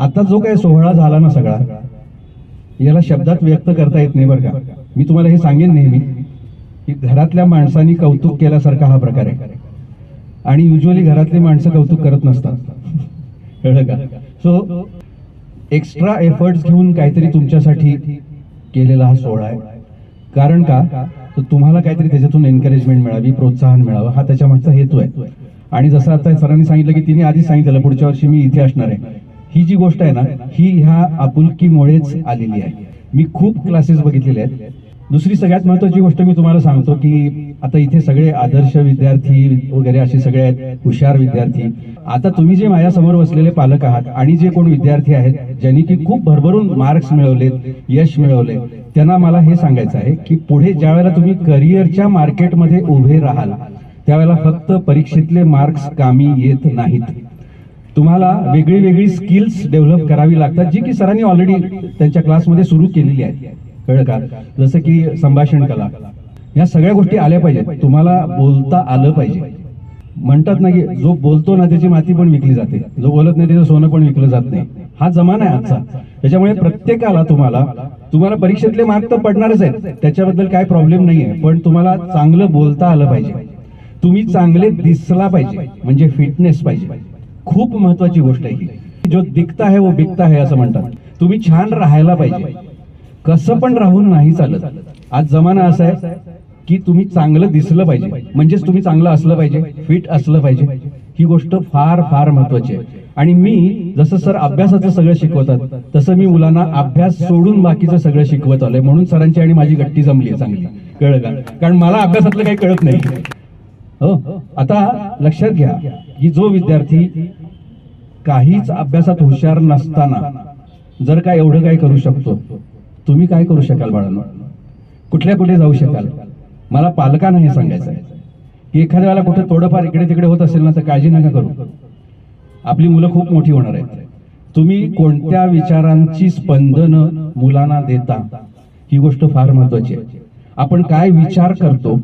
आता जो काही सोहळा झाला ना सगळा याला शब्दात व्यक्त करता येत नाही बरं का. मी तुम्हाला हे सांगेन नेहमी की घरातल्या माणसांनी कौतुक केल्यासारखा हा प्रकार आहे. आणि युजली घरातली माणसं कौतुक करत नसतात. कळलं का? सो एक्स्ट्रा एफर्ट्स घेऊन काहीतरी तुमच्यासाठी केलेला हा सोहळा आहे. कारण का? तर तुम्हाला काहीतरी त्याच्यातून एनकरेजमेंट मिळावी प्रोत्साहन मिळावं हा त्याच्या मागचा हेतू आहे. आणि जसं आता सरांनी सांगितलं की तिने आधी सांगितलं पुढच्या वर्षी मी इथे असणार आहे. ही जी गोष्ट आहे ना ही ह्या आपुलकीमुळेच आलेली आहे. मी खूप क्लासेस बघितलेले आहेत. दुसरी सगळ्यात महत्वाची गोष्ट मी तुम्हाला सांगतो की आता इथे सगळे आदर्श विद्यार्थी वगैरे असे सगळे आहेत हुशार विद्यार्थी. आता तुम्ही जे माझ्यासमोर बसलेले पालक आहात आणि जे कोण विद्यार्थी आहेत ज्यांनी की खूप भरभरून मार्क्स मिळवलेत यश मिळवले त्यांना मला हे सांगायचं आहे की पुढे ज्या वेळेला तुम्ही करिअरच्या मार्केटमध्ये उभे राहाल त्यावेळेला फक्त परीक्षेतले मार्क्स कामी येत नाहीत. तुम्हाला वेगळी वेगळी स्किल्स डेव्हलप करावी लागतात जी की सरांनी ऑलरेडी त्यांच्या क्लासमध्ये सुरू केलेली आहे कळलं का? जसं की संभाषण कला. या सगळ्या गोष्टी आल्या पाहिजेत. तुम्हाला बोलता आलं पाहिजे. म्हणतात ना की जो बोलतो ना त्याची माती पण विकली जाते. जो बोलत नाही त्याचं सोनं पण विकलं जात नाही. हा जमाना आहे आजचा. त्याच्यामुळे प्रत्येकाला तुम्हाला तुम्हाला परीक्षेतले मार्क तर पडणारच आहेत. त्याच्याबद्दल काय प्रॉब्लेम नाही आहे पण तुम्हाला चांगलं बोलता आलं पाहिजे. तुम्ही चांगले दिसला पाहिजे. म्हणजे फिटनेस पाहिजे. खूप महत्वाची गोष्ट आहे जो दिखता है वो बिकता है असं म्हणतात. तुम्ही छान राहायला पाहिजे. कसं पण राहून नाही चालत. आज जमाना असा आहे की तुम्ही चांगलं दिसलं पाहिजे. म्हणजेच तुम्ही चांगलं असलं पाहिजे फिट असलं पाहिजे. ही गोष्ट फार फार महत्वाची आहे. आणि मी जसं सर अभ्यासाचं सगळं शिकवतात तसं मी मुलांना अभ्यास सोडून बाकीचं सगळं शिकवत आलोय. म्हणून सरांची आणि माझी गट्टी जमली आहे चांगली. कळलं का? कारण मला अभ्यासातलं काही कळत नाही. हो आता लक्षात घ्या. की जो विद्यार्थी काहीच अभ्यासात हुशार नसताना जर का एवढं काय करू शकतो तुम्ही काय करू शकाल बाळांनो? कुठल्या कुठे जाऊ शकाल? मला पालकांना हे सांगायचं आहे की एखाद्या वेळेला कुठे थोडंफार इकडे तिकडे होत असेल ना तर काळजी नका करू. आपली मुलं खूप मोठी होणार आहेत. तुम्ही कोणत्या विचारांची स्पंदनं मुलांना देता ही गोष्ट फार महत्वाची आहे. आपण काय विचार करतो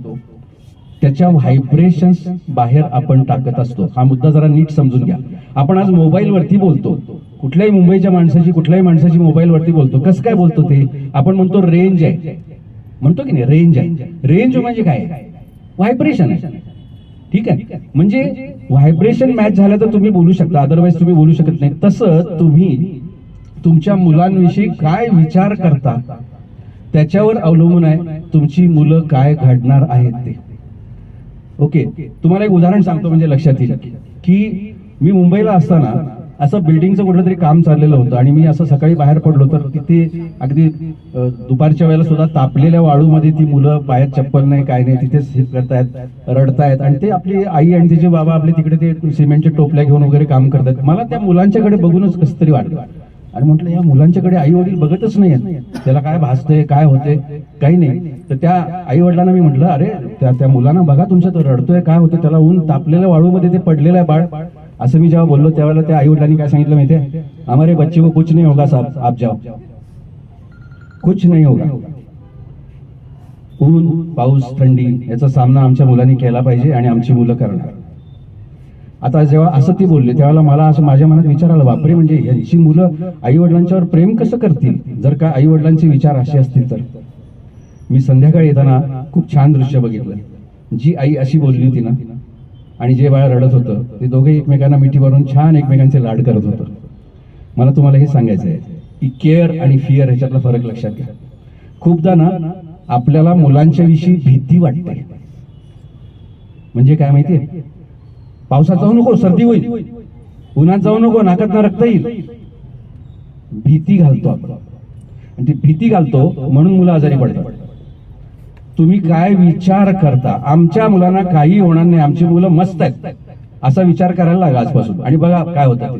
त्याच्या व्हायब्रेशन्स बाहेर आपण टाकत असतो. हा मुद्दा जरा नीट समजून घ्या. आपण आज मोबाईलवरती बोलतो. कुठल्याही मुंबईच्या माणसाची कुठल्याही माणसाची मोबाईलवरती बोलतो. कसं काय बोलतो ते? आपण म्हणतो रेंज आहे. म्हणतो की नाही? रेंज आहे. रेंज म्हणजे काय? व्हायब्रेशन आहे. ठीक आहे? म्हणजे व्हायब्रेशन मॅच झालं तर तुम्ही बोलू शकता. अदरवाईज तुम्ही बोलू शकत नाही. तसं तुम्ही तुमच्या मुलांविषयी काय विचार करता त्याच्यावर अवलंबून आहे तुमची मुलं काय घडणार आहेत ते. ओके तुम्हाला एक उदाहरण सांगतो म्हणजे लक्षात येईल की मी मुंबईला असताना असं बिल्डिंगचं कुठलं तरी काम चाललेलं होतं आणि मी असं सकाळी बाहेर पडलो तर तिथे अगदी दुपारच्या वेळेला सुद्धा तापलेल्या वाळूमध्ये ती मुलं बाहेर चप्पल नाही काय नाही तिथेच हे करतायत रडतायत आणि ते आपली आई आणि तिचे बाबा आपले तिकडे ते सिमेंटच्या टोपल्या घेऊन वगैरे काम करतात. मला त्या मुलांच्याकडे बघूनच कसं तरी वाटलं. आणि म्हटलं या मुलांच्याकडे आई वडील बघतच नाहीयेत. त्याला काय भासते काय होते काही नाही. तर त्या आई वडिलांना मी म्हटलं अरे त्या त्या मुलांना बघा तुमच्या तो रडतोय काय होतं त्याला ऊन तापलेल्या वाळूमध्ये ते पडलेलं आहे बाळ. असं मी जेव्हा बोललो त्यावेळेला त्या आई वडिलांनी काय सांगितलं माहितीये? हमारे बच्चे को कुछ नाही होगा साहब आप जाओ. कुछ नाही होगा. ऊन पाऊस थंडी याचा सामना आमच्या मुलांनी केला पाहिजे आणि आमची मुलं करणार. आता जेव्हा असं ती बोलली त्यावेळेला मला असं माझ्या मनात विचार आला बापरे म्हणजे यांची मुलं आई वडिलांच्यावर प्रेम कसं करतील? जर का आई वडिलांचे विचार असे असतील तर. मी संध्याकाळी येताना खूप छान दृश्य बघितलं. जी आई अशी बोलली होती ना आणि जे बाळ रडत होतं ते दोघे एकमेकांना मिठी भरून छान एकमेकांचे लाड करत होतं. मला तुम्हाला हे सांगायचं आहे की केअर आणि फिअर ह्याच्यातला फरक लक्षात घ्या. खूपदा ना आपल्याला मुलांच्या विषयी भीती वाटते. म्हणजे काय माहितीये? पावसात जाऊ नको सर्दी होईल. उन्हात जाऊ नको नाकात रक्त येईल. भीती घालतो आपण. आणि ती भीती घालतो म्हणून मुलं आजारी पडतात. तुम्ही काय विचार करता? आमच्या मुलांना काही होणार नाही. आमची मुलं मस्त आहेत. असा विचार करायला लागला आजपासून. आणि बघा काय होतं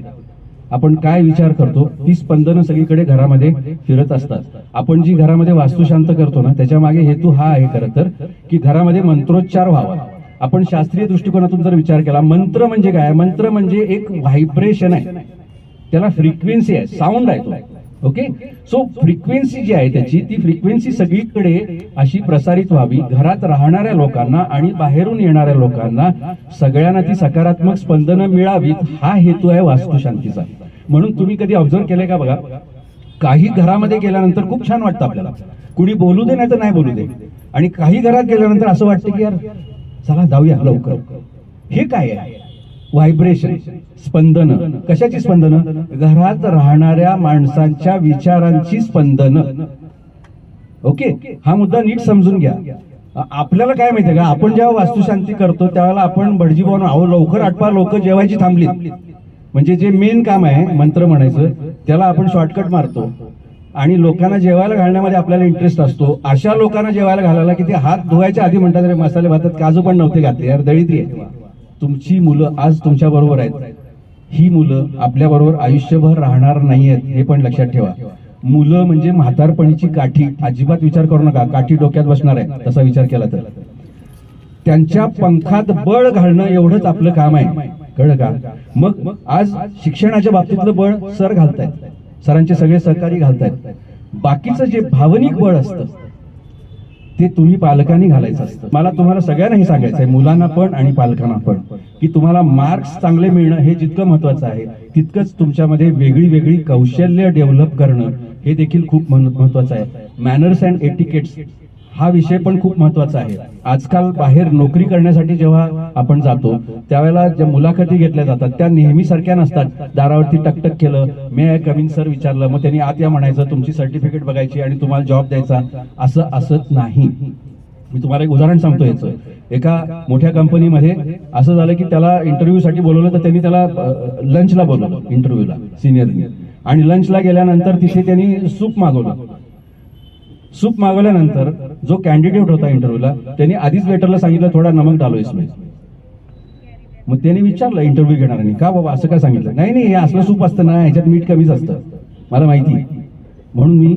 आपण काय विचार करतो? ती स्पंदनं सगळीकडे घरामध्ये फिरत असतात. आपण जी घरामध्ये वास्तुशांत करतो ना त्याच्यामागे हेतू हा आहे खरं तर की घरामध्ये मंत्रोच्चार व्हावा. आपण शास्त्रीय दृष्टिकोनातून जर विचार केला मंत्र म्हणजे काय? मंत्र म्हणजे एक व्हायब्रेशन आहे. त्याला फ्रिक्वेन्सी आहे साऊंड आहे तो. ओके सो फ्रिक्वेन्सी जी आहे त्याची ती फ्रिक्वेन्सी सगळीकडे अशी प्रसारित व्हावी. घरात राहणाऱ्या लोकांना आणि बाहेरून येणाऱ्या लोकांना सगळ्यांना ती सकारात्मक स्पंदनं मिळावीत. हा हेतू आहे वास्तुशांतीचा. म्हणून तुम्ही कधी ऑब्झर्व केलंय का बघा? काही घरामध्ये गेल्यानंतर खूप छान वाटतं आपल्याला. कुणी बोलू दे नाही तर नाही बोलू दे. आणि काही घरात गेल्यानंतर असं वाटतं की यार चला जाऊया लवकर. हे काय आहे? व्हायब्रेशन स्पंदन. कशाची स्पंदन? घरात राहणाऱ्या माणसांच्या विचारांची स्पंदन. ओके? हा मुद्दा नीट समजून घ्या. आपल्याला काय माहितीये का? आपण जेव्हा वास्तुशांती करतो त्यावेळेला आपण भटजी भाऊ अहो लवकर आटपा लोक जेवायची थांबली म्हणजे जे मेन काम आहे मंत्र म्हणायचं त्याला आपण शॉर्टकट मारतो. आणि लोकांना जेवायला घालण्यामध्ये आपल्याला इंटरेस्ट असतो. अशा लोकांना जेवायला घालायला की ते हात धुवायच्या आधी म्हणतात रे मसाले भातात काजू पण नव्हते घातले. यार दळित्री आहे तुमची मुलं आज तुमच्या बरोबर आहेत. ही मुलं आपल्या बरोबर आयुष्यभर राहणार नाहीयेत. हे पण लक्षात ठेवा. मुलं म्हणजे म्हातारपणीची काठी. अजिबात विचार करू नका. काठी डोक्यात बसणार आहे. तसा विचार केला तर. त्यांच्या पंखात बळ घालणं एवढंच आपलं काम आहे. कळलं का? मग आज शिक्षणाच्या बाबतीतलं बळ सर घालतायत. सरांचे सगळे सहकारी घालतायत. बाकीचं जे भावनिक बळ असतं ते तुम्ही पालकांनी घालायचं असतं. मला तुम्हाला सगळ्यांना हे सांगायचं आहे मुलांना पण आणि पालकांना पण की तुम्हाला मार्क्स चांगले मिळणं हे जितकं महत्वाचं आहे तितकंच तुमच्यामध्ये वेगळी वेगळी कौशल्य डेव्हलप करणं हे देखील खूप महत्वाचं आहे. मॅनर्स अँड एटिकेट्स हा विषय पण खूप महत्त्वाचा आहे. आजकाल बाहेर नोकरी करण्यासाठी जेव्हा आपण जातो त्यावेळेला ज्या मुलाखती घेतल्या जातात त्या नेहमी सारख्या नसतात. दारावरती टकटक केलं मे आय कमिंग सर विचारलं मग त्यांनी आत या म्हणायचं तुमची सर्टिफिकेट बघायची आणि तुम्हाला जॉब द्यायचा. असं असत नाही. मी तुम्हाला एक उदाहरण सांगतो याचं. एका मोठ्या कंपनीमध्ये असं झालं की त्याला इंटरव्ह्यू साठी बोलवलं तर त्यांनी त्याला लंचला बोलवलं इंटरव्ह्यूला सिनियरनी आणि लंचला गेल्यानंतर तिथे त्यांनी सूप मागवलं. सूप मागवल्यानंतर जो कॅन्डिडेट होता इंटरव्ह्यूला त्यांनी आधीच वेटरला सांगितलं थोडा नमक डालो इसमें. मग त्याने विचारलं इंटरव्ह्यू घेणाऱ्यांनी का बाबा असं काय सांगितलं? नाही नाही हे असलं सूप असतं ना ह्याच्यात मीठ कमीच असतं. मला माहिती म्हणून मी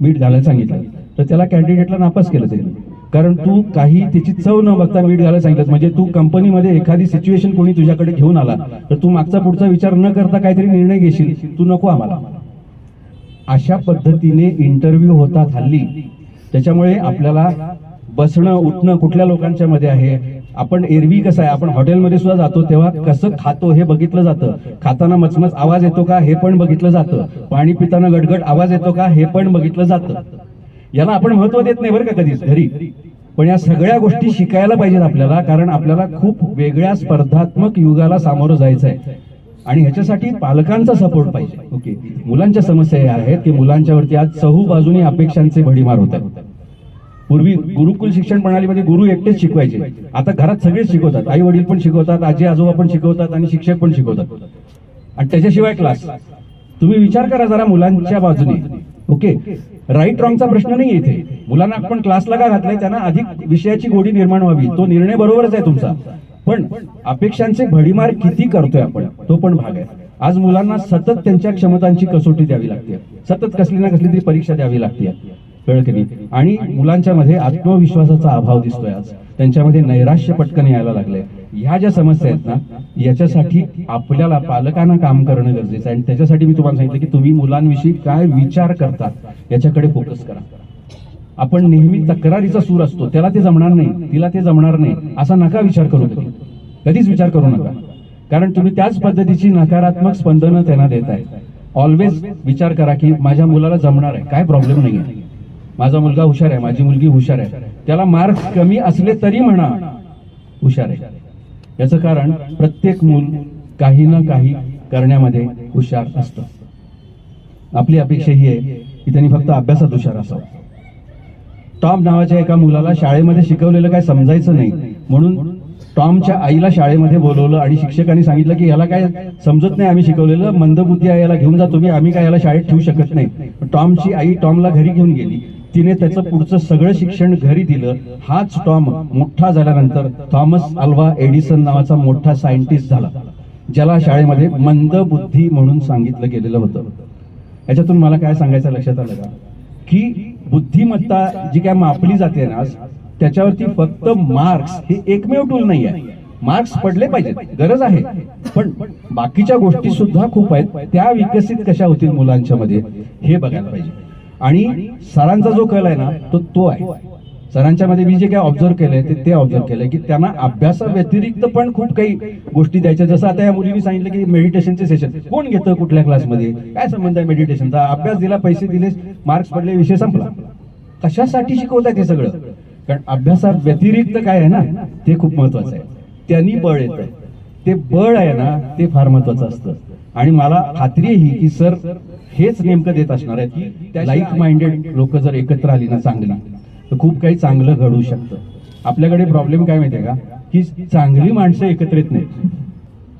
मीठ घालायला सांगितलं. तर त्याला कॅन्डिडेटला नापास केलं त्यांनी कारण तू काही त्याची चव न बघता मीठ घालायला सांगितलं. म्हणजे तू कंपनीमध्ये एखादी सिच्युएशन कोणी तुझ्याकडे घेऊन आला तर तू मागचा पुढचा विचार न करता काहीतरी निर्णय घेशील. तू नको आम्हाला. अशा पद्धतीने इंटरव्ह्यू होतात हल्ली त्याच्यामुळे आपल्याला बसणं उठणं कुठल्या लोकांच्या मध्ये आहे? आपण एरवी कसं आहे? आपण हॉटेलमध्ये सुद्धा जातो तेव्हा कसं खातो हे बघितलं जातं. खाताना मचमच आवाज येतो का? हे पण बघितलं जातं. पाणी पिताना गडगड आवाज येतो का? हे पण बघितलं जातं. याला आपण महत्त्व देत नाही बरं का कधीच घरी. पण या सगळ्या गोष्टी शिकायला पाहिजेत आपल्याला कारण आपल्याला खूप वेगळ्या स्पर्धात्मक युगाला सामोरं जायचं आहे आणि ह्याच्यासाठी पालकांचा सपोर्ट पाहिजे. ओके मुलांच्या समस्या या आहेत की मुलांच्यावरती आज चहू बाजूनी अपेक्षांचे भडीमार होत आहेत पूर्वी गुरुकुल शिक्षण प्रणालीमध्ये गुरु एकटेच शिकवायचे. आता घरात सगळेच शिकवतात. आई वडील पण शिकवतात आजी आजोबा पण शिकवतात आणि शिक्षक पण शिकवतात. आणि त्याच्याशिवाय क्लास तुम्ही विचार करा जरा मुलांच्या बाजूने. ओके राईट रॉंगचा प्रश्न नाही इथे. मुलांना आपण क्लासला का घातलाय? त्यांना अधिक विषयाची गोडी निर्माण व्हावी. तो निर्णय बरोबरच आहे तुमचा. पण अपेक्षांचे भडीमार किती करतोय आपण तो पण भाग आहे. आज मुलांना सतत त्यांच्या क्षमतांची कसोटी द्यावी लागते. सतत कसली ना कसली तरी परीक्षा द्यावी लागते. कळ की आणि मुलांच्या मध्ये आत्मविश्वासाचा अभाव दिसतोय आज. त्यांच्यामध्ये नैराश्य पटकन यायला लागलंय. ह्या ज्या समस्या आहेत ना याच्यासाठी आपल्याला पालकांना काम करणं गरजेचं आहे. आणि त्याच्यासाठी मी तुम्हाला सांगितलं की तुम्ही मुलांविषयी काय विचार करता याच्याकडे फोकस करा. आपण नेहमी तक्रारीचा सूर असतो. त्याला ते जमणार नाही. तिला ते जमणार नाही. असा नका विचार करू कधी कधीच विचार करू नका. कारण तुम्ही त्याच पद्धतीची नकारात्मक स्पंदनं त्यांना देत आहे ऑलवेज विचार करा की माझ्या मुलाला जमणार आहे. काय प्रॉब्लेम नाही आहे माझा मुलगा हुशार आहे. माझी मुलगी हुशार आहे. त्याला मार्क्स कमी असले तरी म्हणा हुशार आहे. याचं कारण प्रत्येक मूल काही ना काही करण्यामध्ये हुशार असतं. आपली अपेक्षा ही आहे की त्यांनी फक्त अभ्यासात हुशार असावं. टॉम नावाच्या एका मुलाला शाळेमध्ये शिकवलेलं काय समजायचं नाही. म्हणून टॉमच्या आईला शाळेमध्ये बोलवलं आणि शिक्षकांनी सांगितलं की याला काय समजत नाही आम्ही शिकवलेलं मंदबुद्धी आहे याला घेऊन जा तुम्ही आम्ही काय याला शाळेत ठेवू शकत नाही. टॉमची आई टॉमला घरी घेऊन गेली. तिने त्याचं पुढचं सगळं शिक्षण घरी दिलं. हाच टॉम मोठा झाल्यानंतर थॉमस अल्वा एडिसन नावाचा मोठा सायंटिस्ट झाला ज्याला शाळेमध्ये मंदबुद्धी म्हणून सांगितलं गेलेलं होतं. याच्यातून मला काय सांगायचं लक्षात आलं का? की बुद्धिमत्ता जी काय मापली जाते ना आज त्याच्यावरती फक्त मार्क्स हे एकमेव टूल नाही आहे. मार्क्स पडले पाहिजेत गरज आहे. पण बाकीच्या गोष्टी सुद्धा खूप आहेत त्या विकसित कशा होतील मुलांच्या मध्ये हे बघायला पाहिजे. आणि सरांचा जो कल आहे ना तो तो आहे. सरांच्या मध्ये मी जे काय ऑब्झर्व केलंय ते ते ऑब्झर्व केलंय की त्यांना अभ्यासा व्यतिरिक्त पण खूप काही गोष्टी द्यायच्या. जसं आता या मुलीने सांगितलं की मेडिटेशनचे सेशन कोण घेतं कुठल्या क्लासमध्ये काय संबंध आहे मेडिटेशनचा अभ्यास दिला पैसे दिले मार्क्स पडले विषय संपला. कशासाठी शिकवतात हे सगळं? कारण अभ्यासा व्यतिरिक्त काय आहे ना ते खूप महत्वाचं आहे. त्यांनी बळ येतं. ते बळ आहे ना ते फार महत्वाचं असतं. आणि मला खात्री आहे ही की सर हेच नेमकं देत असणार आहे की लाईक माइंडेड लोक जर एकत्र आली ना चांगली तर खूप काही चांगलं घडू शकतं. आपल्याकडे प्रॉब्लेम काय माहितीये का? की चांगली माणसं एकत्र येत नाहीत.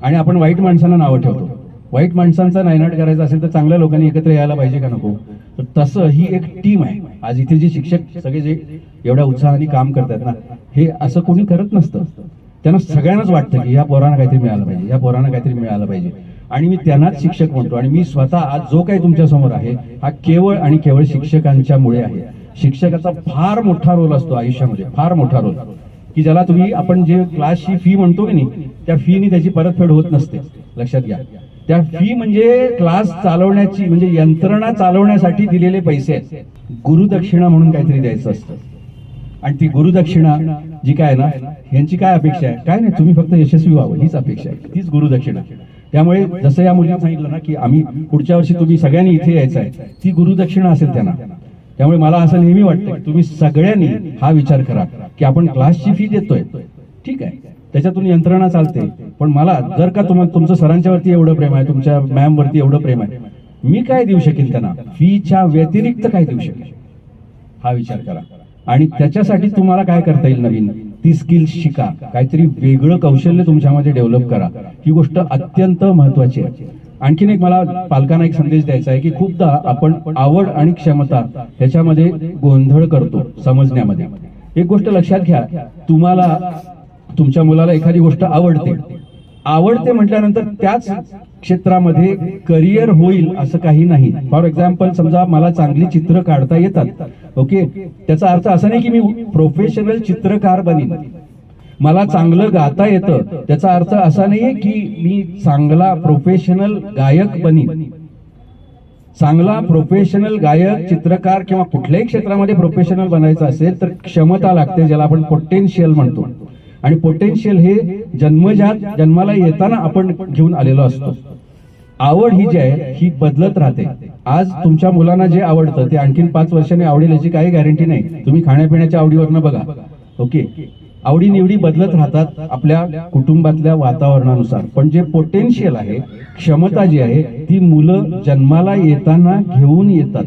आणि आपण वाईट माणसांना नावं ठेवतो. वाईट माणसांचा नायनाट करायचा असेल तर चांगल्या लोकांनी एकत्र यायला पाहिजे का नको? तर तसं ही एक टीम आहे. आज इथे जे शिक्षक सगळे जे एवढ्या उत्साहाने काम करतात ना हे असं कोणी करत नसतं. त्यांना सगळ्यांनाच वाटतं की या पोरांना काहीतरी मिळालं पाहिजे या पोरांना काहीतरी मिळालं पाहिजे. आणि मी त्यांनाच शिक्षक म्हणतो. आणि मी स्वतः आज जो काही तुमच्यासमोर आहे हा केवळ आणि केवळ शिक्षकांच्यामुळे आहे. शिक्षकाचा फार मोठा रोल असतो आयुष्यामध्ये फार मोठा रोल. की ज्याला तुम्ही आपण जे क्लासची फी म्हणतो की नाही त्या फीनी त्याची परतफेड होत नसते. लक्षात घ्या. त्या फी म्हणजे क्लास चालवण्याची म्हणजे यंत्रणा चालवण्यासाठी दिलेले पैसे आहेत. गुरुदक्षिणा म्हणून काहीतरी द्यायचं असतं. आणि ती गुरुदक्षिणा जी काय आहे ना यांची काय अपेक्षा आहे? काय नाही तुम्ही फक्त यशस्वी व्हावं हीच अपेक्षा आहे. तीच गुरुदक्षिणा. त्यामुळे जसं या मुलीने सांगितलं ना की आम्ही पुढच्या वर्षी तुम्ही सगळ्यांनी इथे यायचं आहे ती गुरुदक्षिणा असेल त्यांना. त्यामुळे मला असं नेहमी वाटतं की तुम्ही सगळ्यांनी हा विचार करा की आपण क्लासची फी देतोय. ठीक आहे. त्याच्यातून यंत्रणा चालते. पण मला जर का तुम्हाला तुमचं सरांच्या वरती एवढं प्रेम आहे तुमच्या मॅम वरती एवढं प्रेम आहे मी काय देऊ शकेन त्यांना? फीच्या व्यतिरिक्त काय देऊ शकेन? हा विचार करा. आणि त्याच्यासाठी तुम्हाला काय करता येईल नवीन? ती स्किल शिका. काहीतरी वेगळं कौशल्य तुमच्यामध्ये डेव्हलप करा. ही गोष्ट अत्यंत महत्वाची आहे. आणखीन एक मला पालकांना एक संदेश द्यायचा आहे की खूपदा आपण आवड आणि क्षमता ह्याच्यामध्ये गोंधळ करतो समजण्यामध्ये. एक गोष्ट लक्षात घ्या तुम्हाला तुमच्या मुलाला एखादी गोष्ट आवडते. आवडते म्हटल्यानंतर त्याच क्षेत्रामध्ये करिअर होईल असं काही नाही. फॉर एक्झाम्पल समजा मला चांगली चित्र काढता येतात ओके? त्याचा अर्थ असा नाही की मी प्रोफेशनल चित्रकार बनीन. मला चांगलं गाता येतं. त्याचा अर्थ असा नाहीये की मी चांगला प्रोफेशनल गायक बनी. चांगला प्रोफेशनल गायक चित्रकार किंवा कुठल्याही क्षेत्रामध्ये प्रोफेशनल बनायचं असेल तर क्षमता लागते ज्याला आपण पोटेन्शियल म्हणतो. आणि पोटेन्शियल हे जन्मजात जन्माला येताना आपण घेऊन आलेलो असतो. आवड ही जी आहे ही बदलत राहते. आज तुमच्या मुलांना जे आवडतं ते आणखीन पाच वर्षांनी आवडेल याची काही गॅरंटी नाही. तुम्ही खाण्यापिण्याच्या आवडीवरनं बघा. ओके आवडीनिवडी बदलत राहतात आपल्या कुटुंबातल्या वातावरणानुसार. पण जे पोटेन्शियल आहे क्षमता जी आहे ती मुलं जन्माला येताना घेऊन येतात.